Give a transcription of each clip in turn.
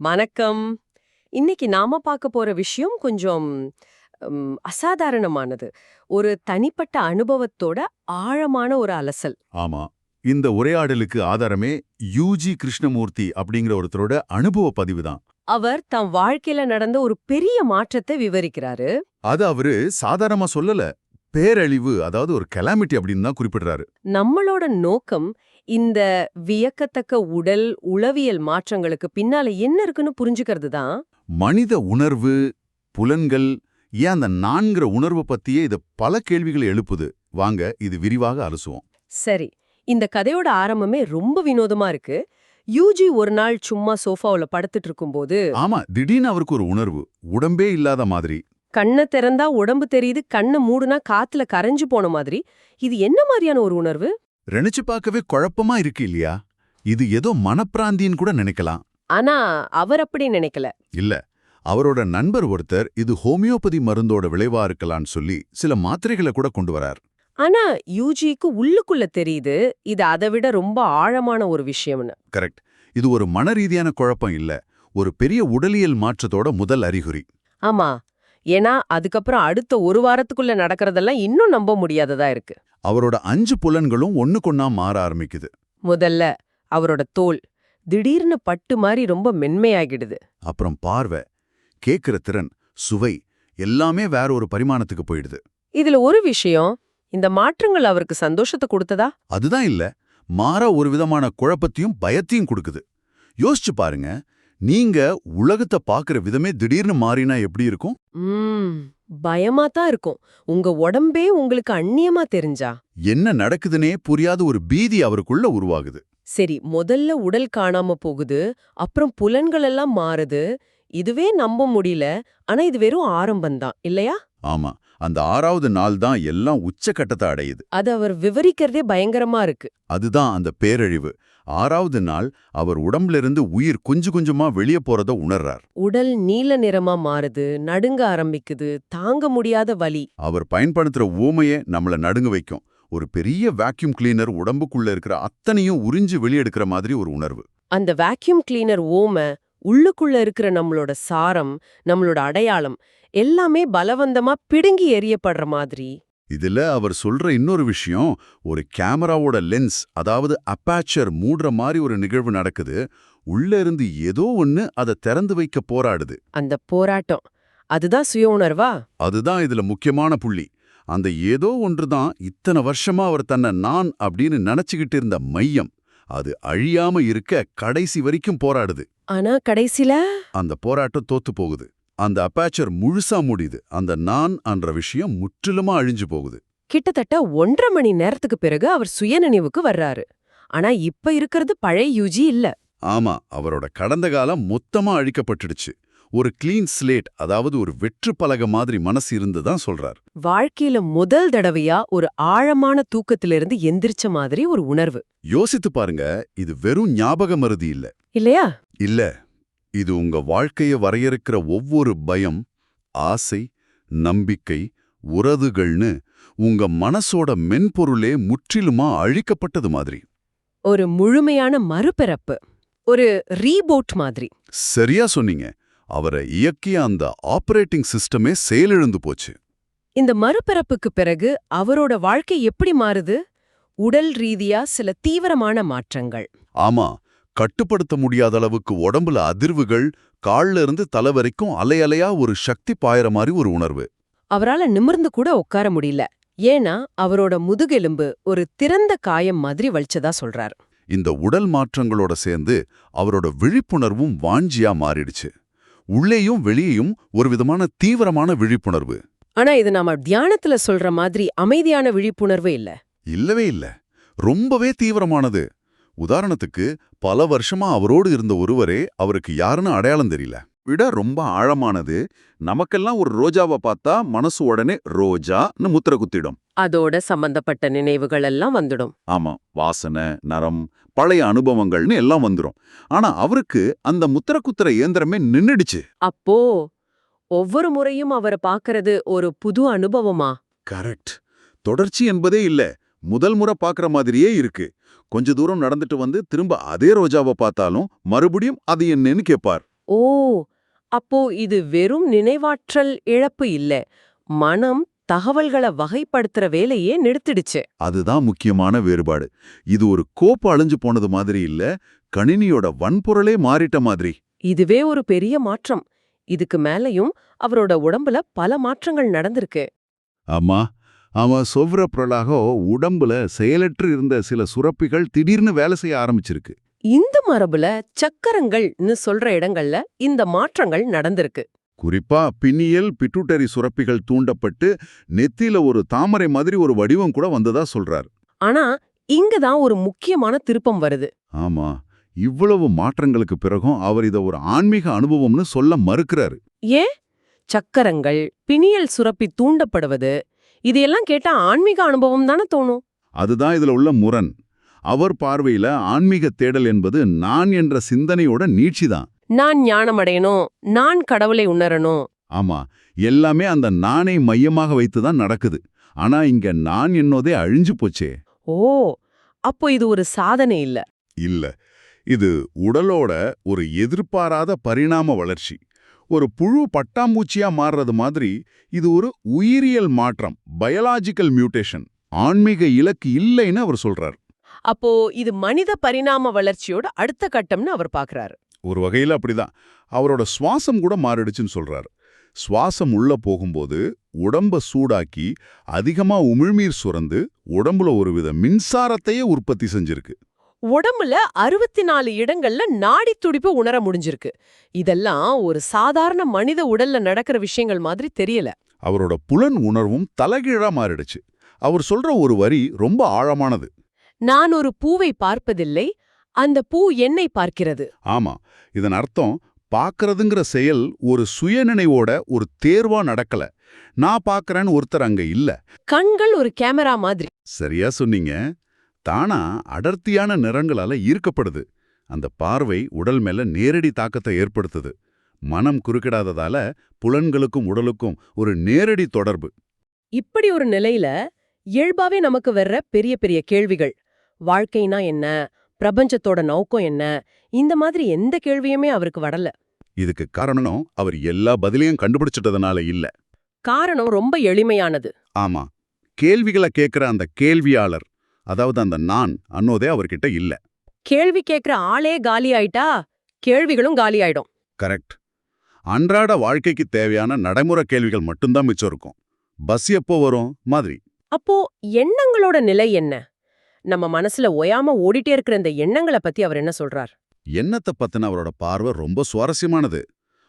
வணக்கம். இன்னைக்கு நாம பார்க்க போற விஷயம் கொஞ்சம் அசாதாரணமானது. ஒரு தனிப்பட்ட அனுபவத்தோட ஆழமான ஒரு அலசல். ஆமா. இந்த உரையாடலுக்கு ஆதாரமே யூஜி கிருஷ்ணமூர்த்தி அப்படிங்கிற ஒருத்தரோட அனுபவ பதிவு தான் அவர் தம் வாழ்க்கையில நடந்த ஒரு பெரிய மாற்றத்தை விவரிக்கிறாரு. அது அவரு சாதாரணமா சொல்லல. பேரழிவு அதாவது ஒரு கெலாமிட்டி அப்படின்னு தான் குறிப்பிடுறாரு. நம்மளோட நோக்கம் இந்த வியக்கத்தக்க உடல் உளவியல் மாற்றங்களுக்கு பின்னால என்ன இருக்குன்னு புரிஞ்சுக்கிறது தான். மனித உணர்வு புலன்கள் ஏன் அந்த நான்கிற உணர்வு பத்தியே இது பல கேள்விகளை எழுப்புது. வாங்க இது விரிவாக அலசுவோம். சரி இந்த கதையோட ஆரம்பமே ரொம்ப வினோதமா இருக்கு. யூஜி ஒரு நாள் சும்மா சோஃபாவுல படுத்துட்டு இருக்கும்போது ஆமா திடீர்னு அவருக்கு ஒரு உணர்வு உடம்பே இல்லாத மாதிரி. கண்ணை திறந்தா உடம்பு தெரியுது கண்ணை மூடுனா காத்துல கரைஞ்சு போன மாதிரி. இது என்ன மாதிரியான ஒரு உணர்வு? நினைச்சு பார்க்கவே குழப்பமா இருக்கு இல்லையா? இது ஏதோ மனப்பிராந்தின்னு கூட நினைக்கலாம். ஆனா அவர் அப்படி நினைக்கல. இல்ல அவரோட நண்பர் ஒருத்தர் இது ஹோமியோபதி மருந்தோட விளைவா இருக்கலாம்னு சொல்லி சில மாத்திரைகளை கூட கொண்டு வரார். ஆனா யூஜிக்கு உள்ளுக்குள்ள தெரியுது இது அதை விட ரொம்ப ஆழமான ஒரு விஷயம்னு. கரெக்ட். இது ஒரு மனரீதியான குழப்பம் இல்ல ஒரு பெரிய உடலியல் மாற்றத்தோட முதல் அறிகுறி. ஆமா ஏன்னா அதுக்கப்புறம் அடுத்த ஒரு வாரத்துக்குள்ள நடக்கிறதெல்லாம் இன்னும் நம்ப முடியாததா இருக்கு. அவரோட அஞ்சு புலன்களும் ஒண்ணுக்கொன்னா மாற ஆரம்பிக்குது. முதல்ல அவரோட தோல் திடீர்னு பட்டு மாதிரி ரொம்ப மென்மையாகிடுது. அப்புறம் பார்வை கேக்குற திறன் சுவை எல்லாமே வேற ஒரு பரிமாணத்துக்கு போயிடுது. இதுல ஒரு விஷயம் இந்த மாற்றங்கள் அவருக்கு சந்தோஷத்தை கொடுத்ததா? அதுதான் இல்ல மாறா ஒரு விதமான குழப்பத்தையும் பயத்தையும் கொடுக்குது. யோசிச்சு பாருங்க நீங்க உலகத்தை பாக்குற விதமே திடீர்னு மாறினா எப்படி இருக்கும்? பயமா தான் இருக்கும். உங்க உடம்பே உங்களுக்கு அந்நியமா தெரிஞ்சா? என்ன நடக்குதுன்னே புரியாத ஒரு பீதி அவருக்குள்ள உருவாகுது. சரி முதல்ல உடல் காணாம போகுது அப்புறம் புலன்கள் எல்லாம் மாறுது. இதுவே நம்ப முடியல ஆனா இது வெறும் ஆரம்பம்தான் இல்லையா? ஆமா அந்த ஆறாவது நாள் தான் எல்லாம் உச்சக்கட்டத்தை அடையுது. அது அவர் விவரிக்கிறதே பயங்கரமா இருக்கு. அதுதான் அந்த பேரழிவு. ஆறாவது நாள் அவர் உடம்புல இருந்து உயிர் கொஞ்சு கொஞ்சமா வெளியே போறத உணர்றார். உடல் நீல நிறமா மாறுது நடுங்க ஆரம்பிக்குது தாங்க முடியாத வலி. அவர் பயன்படுத்துற ஊமையே நம்மள நடுங்க வைக்கும். ஒரு பெரிய வேக்யூம் கிளீனர் உடம்புக்குள்ள இருக்கிற அத்தனையும் உறிஞ்சு வெளியெடுக்கிற மாதிரி ஒரு உணர்வு. அந்த வேக்யூம் கிளீனர் ஓம உள்ளுக்குள்ள இருக்கிற நம்மளோட சாரம் நம்மளோட அடையாளம் எல்லாமே பலவந்தமா பிடுங்கி எறியப்படுற மாதிரி. இதுல அவர் சொல்ற இன்னொரு விஷயம் ஒரு கேமராவோட லென்ஸ் அதாவது அப்பாச்சர் மூடுற மாதிரி ஒரு நிகழ்வு நடக்குது உள்ள இருந்து ஏதோ ஒன்னு அதை திறந்து வைக்க போராடுது. அந்த போராட்டம். அதுதான் சுய உணர்வா? அதுதான் இதுல முக்கியமான புள்ளி. அந்த ஏதோ ஒன்றுதான் இத்தனை வருஷமா அவர் தன்னை நான் அப்படின்னு நினைச்சுக்கிட்டு இருந்த மையம். அது அழியாம இருக்க கடைசி வரைக்கும் போராடுது. ஆனா கடைசில? அந்த போராட்டம் தோத்து போகுது. அந்த அப்பாச்சர் முழுசா முடியுது அந்த நான் என்ற விஷயம் முற்றிலுமா அழிஞ்சு போகுது. கிட்டத்தட்ட ஒன்றரை மணி நேரத்துக்கு பிறகு அவர் சுயநினைவுக்கு வர்றாரு. ஆனா இப்ப இருக்கிறது பழைய யூஜி இல்ல. ஆமா அவரோட கடந்த காலம் மொத்தமா அழிக்கப்பட்டுடுச்சு. ஒரு கிளீன் ஸ்லேட் அதாவது ஒரு வெற்று பலகை மாதிரி மனசு இருந்துதான் சொல்றார். வாழ்க்கையில முதல் தடவையா ஒரு ஆழமான தூக்கத்திலிருந்து எந்திரிச்ச மாதிரி ஒரு உணர்வு. யோசித்து பாருங்க இது வெறும் ஞாபக மருதி இல்ல. இல்லையா? இல்ல. இது உங்க வாழ்க்கைய வரையறுக்கிற ஒவ்வொரு பயம் ஆசை நம்பிக்கை உறதுகள்னு உங்க மனசோட மென்பொருளே முற்றிலுமா அழிக்கப்பட்டது மாதிரி. ஒரு முழுமையான மறுபிறப்பு ஒரு ரீபோட் மாதிரி. சரியா சொன்னீங்க. அவரை இயக்கிய அந்த ஆபரேட்டிங் சிஸ்டமே செயலிழந்து போச்சு. இந்த மறுபிறப்புக்கு பிறகு அவரோட வாழ்க்கை எப்படி மாறுது? உடல் ரீதியா சில தீவிரமான மாற்றங்கள். ஆமா கட்டுப்படுத்த முடியாத அளவுக்கு உடம்புல அதிர்வுகள் கால்ல இருந்து தலை வரைக்கும் அலையலையா ஒரு சக்தி பாயற மாதிரி ஒரு உணர்வு. அவரால நிமிர்ந்து கூட உட்கார முடியல. ஏன்னா அவரோட முதுகெலும்பு ஒரு திறந்த காயம் மாதிரி வலிச்சதா சொல்றார். இந்த உடல் மாற்றங்களோட சேர்ந்து அவரோட விழிப்புணர்வும் வாஞ்சியா மாறிடுச்சு. உள்ளேயும் வெளியேயும் ஒரு விதமான தீவிரமான விழிப்புணர்வு. ஆனா இது நாம தியானத்துல சொல்ற மாதிரி அமைதியான விழிப்புணர்வு இல்ல. இல்லவே இல்ல. ரொம்பவே தீவிரமானது. உதாரணத்துக்கு பல வருஷமா அவரோடு இருந்த ஒருவரே அவருக்கு யாருன்னு அடையாளம் தெரியல. விட ரொம்ப ஆழமானது நமக்கெல்லாம் ஒரு ரோஜாவை பார்த்தா மனசு உடனே ரோஜான்னு முத்திர குத்திடும். அதோட சம்பந்தப்பட்ட நினைவுகள் எல்லாம் வந்துடும். ஆமா வாசனை நரம் பழைய அனுபவங்கள்னு எல்லாம் வந்துரும். ஆனா அவருக்கு அந்த முத்திர குத்துற இயந்திரமே நின்னுடுச்சு. அப்போ ஒவ்வொரு முறையும் அவரை பார்க்கறது ஒரு புது அனுபவமா? கரெக்ட். தொடர்ச்சி என்பதே இல்ல. முதல் முறை பார்க்குற மாதிரியே இருக்கு. கொஞ்ச தூரம் நடந்துட்டு வந்து திரும்ப அதே ரோஜாவை பார்த்தாலும் மறுபடியும் அது என்னன்னு கேட்பார் ஓ அப்போ இது வெறும் நினைவாற்றல் இழப்பு இல்ல. மனம் தகவல்களை வகைப்படுத்துற வேலையே நிறுத்திடுச்சு. அதுதான் முக்கியமான வேறுபாடு. இது ஒரு கோப்பு அழிஞ்சு போனது மாதிரி இல்ல கணினியோட வன்பொருளே மாறிட்ட மாதிரி. இதுவே ஒரு பெரிய மாற்றம். இதுக்கு மேலயும் அவரோட உடம்புல பல மாற்றங்கள் நடந்திருக்கு. ஆமா அவன் சொல்ற பிரலாக உடம்புல செயலற்று இருந்த சில சுரப்பிகள் திடீர்னு வேலை செய்ய ஆரம்பிச்சிருக்கு. இந்த மரபுல சக்கரங்கள்னு சொல்ற இடங்கள்ல இந்த மாற்றங்கள் நடந்திருக்கு. குறிப்பா பின்னியல் பிட்டுட்டரி சுரப்பிகள் தூண்டப்பட்டு நெத்தியில ஒரு தாமரை மாதிரி ஒரு வடிவம் கூட வந்ததா சொல்றார். ஆனா இங்கதான் ஒரு முக்கியமான திருப்பம் வருது. ஆமா இவ்வளவு மாற்றங்களுக்கு பிறகும் அவர் இத ஒரு ஆன்மீக அனுபவம்னு சொல்ல மறுக்கிறாரு. ஏன்? சக்கரங்கள் பிணியல் சுரப்பி தூண்டப்படுவது இதையெல்லாம் கேட்டா ஆன்மீக அனுபவம் தானே தோணும்? அதுதான் இதுல உள்ள முரண். அவர் பார்வையில ஆன்மீக தேடல் என்பது நான் என்ற சிந்தனையோட நீட்சிதான் நான் ஞானமடையணும் நான் கடவுளை உணரணும். ஆமா எல்லாமே அந்த நானை மையமாக வைத்துதான் நடக்குது. ஆனா இங்க நான் என்னோதே அழிஞ்சு போச்சே. ஓ அப்போ இது ஒரு சாதனை இல்ல. இல்ல இது உடலோட ஒரு எதிர்பாராத பரிணாம வளர்ச்சி. ஒரு புழு பட்டாம்பூச்சியா மாறுறது மாதிரி இது ஒரு உயிரியல் மாற்றம் பயாலாஜிக்கல் மியூட்டேஷன் ஆன்மீக இலக்கு இல்லைன்னு அவர் சொல்றார். அப்போ இது மனித பரிணாம வளர்ச்சியோட அடுத்த கட்டம்னு அவர் பாக்குறாரு. ஒரு வகையில அப்படிதான். அவரோட சுவாசம் கூட மாறிடுச்சுன்னு சொல்றாரு. சுவாசம் உள்ள போகும்போது உடம்ப சூடாக்கி அதிகமா உமிழ்நீர் சுரந்து உடம்புல ஒருவித மின்சாரத்தையே உற்பத்தி செஞ்சிருக்கு. உடம்புல அறுபத்தி நாலு இடங்கள்ல நாடி துடிப்பு உணர முடிஞ்சிருக்கு. இதெல்லாம் ஒரு சாதாரண மனித உடல்ல நடக்கிற விஷயங்கள் மாதிரி தெரியல. அவரோட புலன் உணர்வும் தலைகீழா மாறிடுச்சு. அவர் சொல்ற ஒரு வரி ரொம்ப ஆழமானது. நான் ஒரு பூவை பார்ப்பதில்லை அந்த பூ என்னை பார்க்கிறது. ஆமா இதன் அர்த்தம் பார்க்கறதுங்கிற செயல் ஒரு சுயநினைவோட ஒரு தேர்வா நடக்கல. நான் பார்க்கறேன்னு ஒருத்தர் அங்க இல்ல. கண்கள் ஒரு கேமரா மாதிரி. சரியா சொன்னீங்க. தானா அடர்த்தியான நிறங்களால ஈர்க்கப்படுது. அந்த பார்வை உடல் மேல நேரடி தாக்கத்தை ஏற்படுத்துது. மனம் குறுக்கிடாததால புலன்களுக்கும் உடலுக்கும் ஒரு நேரடி தொடர்பு. இப்படி ஒரு நிலையில இயல்பாவே நமக்கு வர்ற பெரிய பெரிய கேள்விகள். வாழ்க்கைனா என்ன? பிரபஞ்சத்தோட நோக்கம் என்ன? இந்த மாதிரி எந்த கேள்வியுமே அவருக்கு வரல. இதுக்கு காரணம் அவர் எல்லா பதிலையும் கண்டுபிடிச்சிட்டதுனால இல்ல. காரணம் ரொம்ப எளிமையானது. ஆமா. கேள்விகளை கேட்கிற அந்த கேள்வியாளர். அதாவது அந்த நான் அன்னோதே அவர்கிட்ட இல்ல. கேள்வி கேக்குற ஆளே காலி ஆயிட்டா கேள்விகளும் காலி ஆயிடும் கரெக்ட். அன்றாட வாழ்க்கைக்கு தேவையான நடைமுறை கேள்விகள் மட்டும்தான் மிச்சம் இருக்கும். பஸ் எப்போ வரும்? மாதிரி. அப்போ எண்ணங்களோட நிலை என்ன? நம்ம மனசுல ஒயாம ஓடிட்டே இருக்கிற இந்த எண்ணங்களை பத்தி அவர் என்ன சொல்றார்? எண்ணத்தை பத்தின அவரோட பார்வை ரொம்ப சுவாரஸ்யமானது.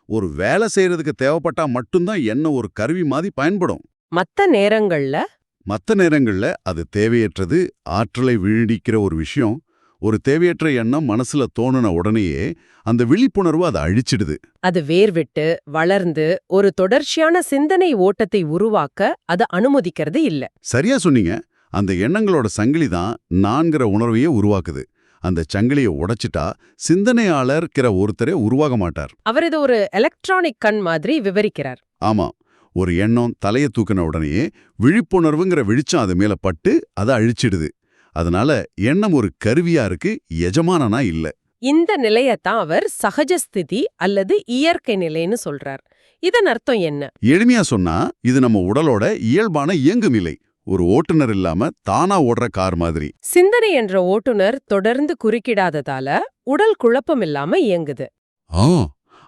ஒரு வேலை செய்யறதுக்கு தேவைப்பட்டா மட்டும்தான் எண்ணம் ஒரு கருவி மாதிரி பயன்படும். மத்த நேரங்கள்ல மத்த நேரங்கள்ல அது தேவையற்றது ஆற்றலை வீழிக்கிற ஒரு விஷயம் ஒரு தேவையற்ற எண்ணம் மனசுல தோணுன உடனேயே அந்த விழிப்புணர்வு அதை அழிச்சிடுது. அது வேர்விட்டு வளர்ந்து ஒரு தொடர்ச்சியான சிந்தனை ஓட்டத்தை உருவாக்க அது அனுமதிக்கிறது இல்ல. சரியா சொன்னீங்க. அந்த எண்ணங்களோட சங்கிலி தான் நான்கிற உணர்வையே உருவாக்குது. அந்த சங்கிலியை உடைச்சிட்டா சிந்தனையாளர்கிற ஒருத்தரே உருவாக மாட்டார். அவர் இது ஒரு எலக்ட்ரானிக் கண் மாதிரி விவரிக்கிறார். ஆமா. ஒரு எண்ணம் தலையை தூக்கின உடனே விழிப்புணர்வுங்கிற வெளிச்சம் அது மேல பட்டு அதை அழிச்சிடுது. அதனால எண்ணம் ஒரு கருவியா இருக்கு எஜமானனா இல்ல. இந்த நிலையத்தான் அவர் சகஜஸ்திதி அல்லது இயற்கை நிலைன்னு சொல்றார். இதன் அர்த்தம் என்ன? எளிமையா சொன்னா இது நம்ம உடலோட இயல்பான இயங்கு நிலை ஒரு ஓட்டுநர் இல்லாம தானா ஓடுற கார் மாதிரி. சிந்தனை என்ற ஓட்டுநர் தொடர்ந்து குறுக்கிடாததால உடல் குழப்பம் இல்லாம இயங்குது. ஆ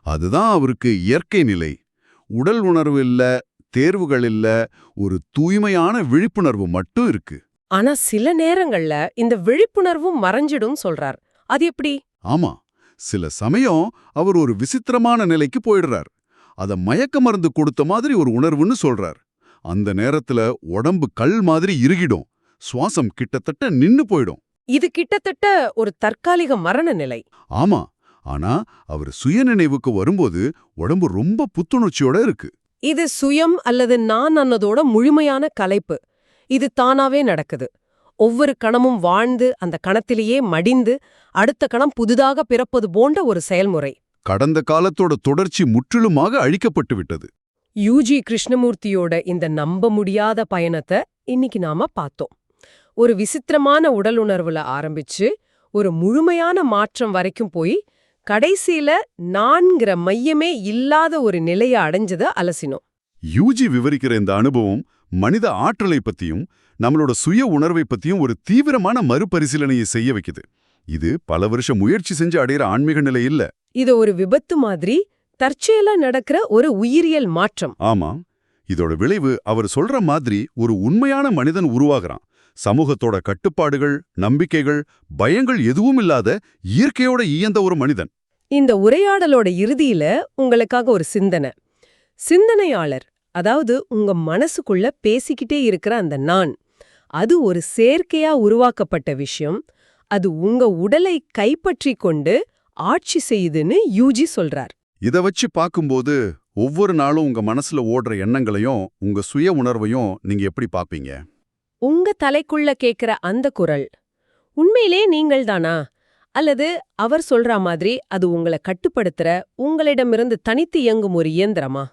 அதுதான் அவருக்கு இயற்கை நிலை. உடல் உணர்வு இல்ல தேர்வுகள் இல்ல ஒரு தூய்மையான விழிப்புணர்வு மட்டும் இருக்கு. ஆனா சில நேரங்கள்ல இந்த விழிப்புணர்வும் மறைஞ்சிடும் சொல்றார். அது எப்படி? ஆமா சில சமயம் அவர் ஒரு விசித்திரமான நிலைக்கு போயிடுறார். அத மயக்க மருந்து கொடுத்த மாதிரி ஒரு உணர்வுன்னு சொல்றார். அந்த நேரத்துல உடம்பு கல் மாதிரி இறுகிடும் சுவாசம் கிட்டத்தட்ட நின்னு போயிடும். இது கிட்டத்தட்ட ஒரு தற்காலிக மரண நிலை. ஆமா ஆனா அவர் சுயநினைவுக்கு வரும்போது உடம்பு ரொம்ப புத்துணர்ச்சியோட இருக்கு. இது சுயம் அல்லது நான் அன்னதோட முழுமையான கலைப்பு. இது தானாவே நடக்குது. ஒவ்வொரு கணமும் வாழ்ந்து அந்த கணத்திலேயே மடிந்து அடுத்த கணம் புதிதாக பிறப்பது போன்ற ஒரு செயல்முறை. கடந்த காலத்தோட தொடர்ச்சி முற்றிலுமாக அழிக்கப்பட்டு விட்டது. யூஜி கிருஷ்ணமூர்த்தியோட இந்த நம்ப முடியாத பயணத்தை இன்னைக்கு நாம பார்த்தோம். ஒரு விசித்திரமான உடல் உணர்வுல ஆரம்பிச்சு ஒரு முழுமையான மாற்றம் வரைக்கும் போய் கடைசியில நான்கிற மையமே இல்லாத ஒரு நிலைய அடைஞ்சத அலசினோம். யூஜி விவரிக்கிற இந்த அனுபவம் மனித ஆற்றலை பத்தியும் நம்மளோட சுய உணர்வை பத்தியும் ஒரு தீவிரமான மறுபரிசீலனையை செய்ய வைக்குது. இது பல வருஷம் முயற்சி செஞ்சு அடையிற ஆன்மீக நிலை இல்ல. இது ஒரு விபத்து மாதிரி தற்செயலா நடக்கிற ஒரு உயிரியல் மாற்றம். ஆமா இதோட விளைவு அவர் சொல்ற மாதிரி ஒரு உண்மையான மனிதன் உருவாகிறான். சமூகத்தோட கட்டுப்பாடுகள் நம்பிக்கைகள் பயங்கள் எதுவும் இல்லாத இயற்கையோட இயந்த ஒரு மனிதன். இந்த உரையாடலோட இறுதியில உங்களுக்காக ஒரு சிந்தனை. சிந்தனையாளர் அதாவது உங்க மனசுக்குள்ள பேசிக்கிட்டே இருக்கிற அந்த நான் அது ஒரு செயற்கையா உருவாக்கப்பட்ட விஷயம். அது உங்க உடலை கைப்பற்றி கொண்டு ஆட்சி செய்யுதுன்னு யூஜி சொல்றார். இத வச்சு பார்க்கும்போது ஒவ்வொரு நாளும் உங்க மனசுல ஓடுற எண்ணங்களையும் உங்க சுய உணர்வையும் நீங்க எப்படி பாப்பீங்க உங்க தலைக்குள்ள கேக்குற அந்த குரல் உண்மையிலே நீங்கள்தானா? அல்லது அவர் சொல்ற மாதிரி அது உங்களை கட்டுப்படுத்துற உங்களிடமிருந்து தனித்து இயங்கும் ஒரு இயந்திரமா?